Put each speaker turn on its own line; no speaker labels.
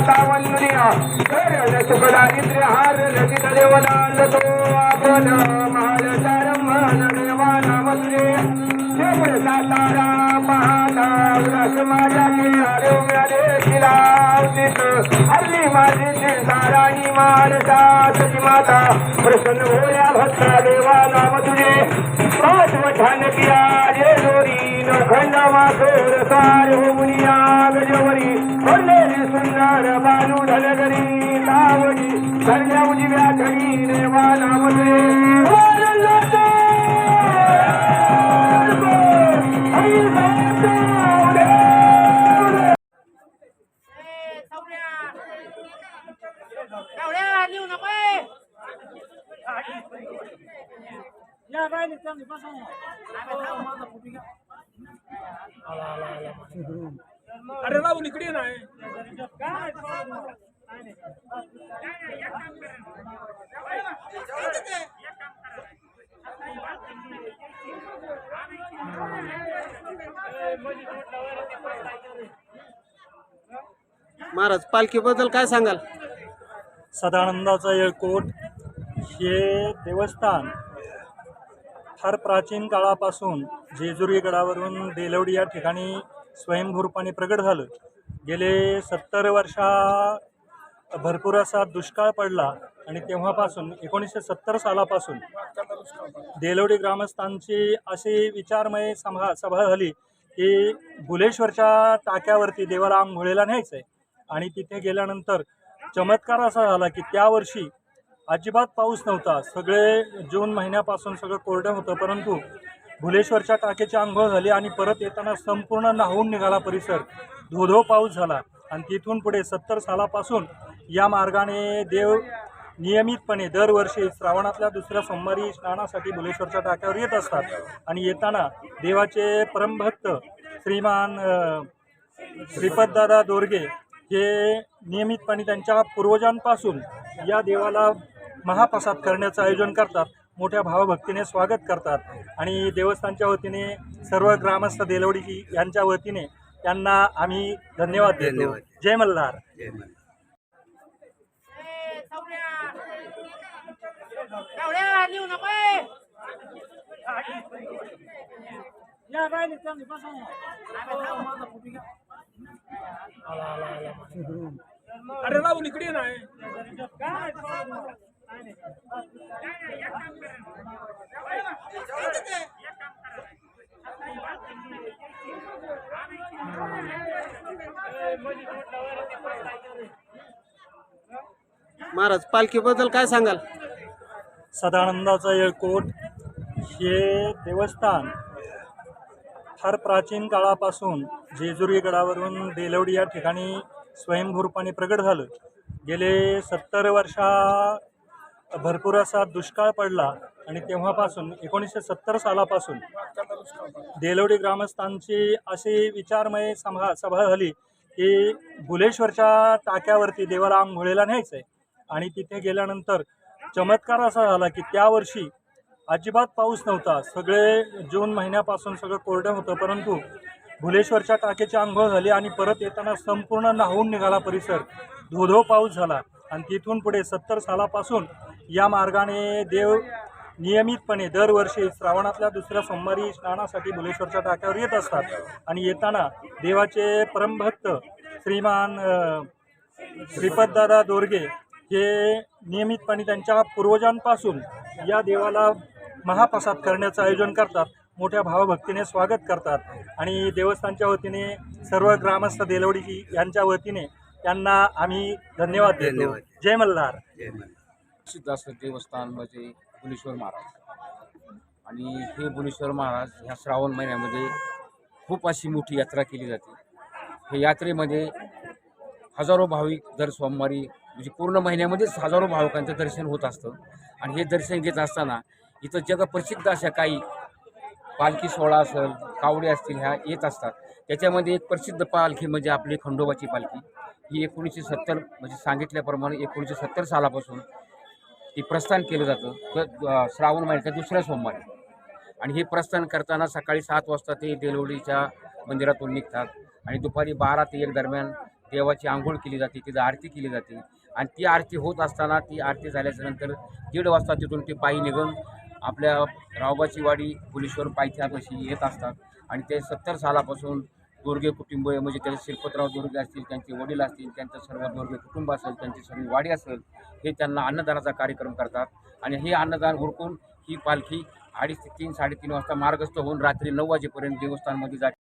लाल माता सुख दारिद्र्य हार देवदान तो आपण महाल देवाना मंत्रे शेवट सातारा महादावरस माझ्या किनारे मिळाले हल्ली माझी साराई तुझी माता प्रसन्न होया भक्ता देवा नाम तुझे पाठव वठान किया दोरी जोरी नखंड माखोर सार हो मुनिया गजवरी बोललेली सुंदर बालू ढलगरी तावडी सर्जा उजव्या घडी देवा नाम तुझे बोललो तो. हरी सावडे.
एवढ्या लिहू नको
अरे राहुल इकडे नाही
महाराज पालखीबद्दल काय सांगाल?
सदानंदाचा येळकोट हे देवस्थान फार प्राचीन काळापासून जेजुरी गडावरून देलवडी या ठिकाणी स्वयंभूरपणे प्रगट झालं गेले सत्तर वर्षा भरपूर असा दुष्काळ पडला आणि तेव्हापासून एकोणीसशे सत्तर सालापासून देलवडी ग्रामस्थांची अशी विचारमय सभा सभा झाली की भुलेश्वरच्या टाक्यावरती देवाला आंघोळीला न्यायचं आहे आणि तिथे गेल्यानंतर चमत्कार असा झाला की त्या वर्षी अजिबात पाऊस नव्हता. सगळे जून महिन्यापासून सगळं कोरडं होतं परंतु भुलेश्वरच्या टाकेची आंघोळ झाली आणि परत येताना संपूर्ण नाहून निघाला परिसर. धोधो पाऊस झाला. आणि तिथून पुढे सत्तर सालापासून या मार्गाने देव नियमितपणे दरवर्षी श्रावणातल्या दुसऱ्या सोमवारी स्नानासाठी भुलेश्वरच्या टाक्यावर येत असतात. आणि येताना देवाचे परमभक्त श्रीमान श्रीपददादा दोरगे हे नियमितपणे त्यांच्या पूर्वजांपासून या देवाला महाप्रसाद करण्याचं आयोजन करतात. मोठ्या भावभक्तीने स्वागत करतात. आणि देवस्थानच्या वतीने सर्व ग्रामस्थ देलवडीची यांच्या वतीने त्यांना आम्ही धन्यवाद देतो.
धन्यवाद.
जय मल्हार.
अरे राहुल इकडे नाही
महाराज पालखीबद्दल काय सांगाल?
सदानंदाचा येळकोट हे देवस्थान फार प्राचीन काळापासून जेजुरी गडावरून देलवडी या ठिकाणी स्वयंभूरपणे प्रगट झालं. गेले सत्तर वर्षा भरपूर असा दुष्काळ पडला आणि तेव्हापासून एकोणीसशे सत्तर सालापासून देलवडी ग्रामस्थांची अशी विचारमय सभा सभा झाली की भुलेश्वरच्या टाक्यावरती देवाला आंघोळीला न्यायचं आहे आणि तिथे गेल्यानंतर चमत्कार असा झाला की त्या वर्षी अजिबात पाऊस नव्हता. सगळे जून महिन्यापासून सगळं कोरडं होतं परंतु भुलेश्वरच्या टाकेची आंघोळ झाली आणि परत येताना संपूर्ण नाहून निघाला परिसर. धोधो पाऊस झाला. आणि तिथून पुढे सत्तर सालापासून या मार्गाने देव नियमितपणे दरवर्षी श्रावणातल्या दुसऱ्या सोमवारी स्नानासाठी भुलेश्वरच्या टाक्यावर येत असतात. आणि येताना देवाचे परमभक्त श्रीमान श्रीपददादा दोरगे हे नियमितपणे त्यांच्या पूर्वजांपासून या देवाला महाप्रसाद करण्याचं आयोजन करतात. मोठ्या भावभक्तीने स्वागत करतात. आणि देवस्थानच्या वतीने सर्व ग्रामस्थ देलवडीची यांच्या वतीने त्यांना आम्ही धन्यवाद देतो.
धन्यवाद.
जय मल्हार.
प्रसिद्ध असं देवस्थान म्हणजे बुलेश्वर महाराज. आणि हे बुलेश्वर महाराज ह्या श्रावण महिन्यामध्ये खूप अशी मोठी यात्रा केली जाते. हे यात्रेमध्ये हजारो भाविक दर सोमवारी म्हणजे पूर्ण महिन्यामध्येच हजारो भाविकांचं दर्शन होत असतं. आणि हे दर्शन घेत असताना इथं जगप्रसिद्ध अशा काही पालखी सोहळा असेल कावडी असतील ह्या येत असतात. त्याच्यामध्ये एक प्रसिद्ध पालखी म्हणजे आपली खंडोबाची पालखी. ही एकोणीसशे सत्तर म्हणजे सांगितल्याप्रमाणे एकोणीसशे सत्तर सालापासून ती प्रस्थान केलं जातं. तर श्रावण महिन्याच्या दुसऱ्या सोमवारी. आणि हे प्रस्थान करताना सकाळी सात वाजता ते देलवडीच्या मंदिरातून निघतात. आणि दुपारी बारा ते एक दरम्यान देवाची आंघोळ केली जाते तिथं आरती केली जाते. आणि ती आरती होत असताना ती आरती झाल्याच्यानंतर दीड वाजता तिथून ते पायी निघून आपल्या रावबाची वाडी पुलेश्वर पायथ्यापाशी येत असतात. आणि ते सत्तर सालापासून दुर्गे कुटुंब म्हणजे त्याचे शिरपतराव दुर्गे असतील त्यांचे वडील असतील त्यांचं सर्व दुर्गे कुटुंब असेल त्यांची सर्व वाडी असेल हे त्यांना अन्नदानाचा कार्यक्रम करतात. आणि हे अन्नदान हुडकून ही पालखी अडीच ते तीन साडेतीन वाजता मार्गस्थ होऊन रात्री नऊ वाजेपर्यंत देवस्थानमध्ये जाते.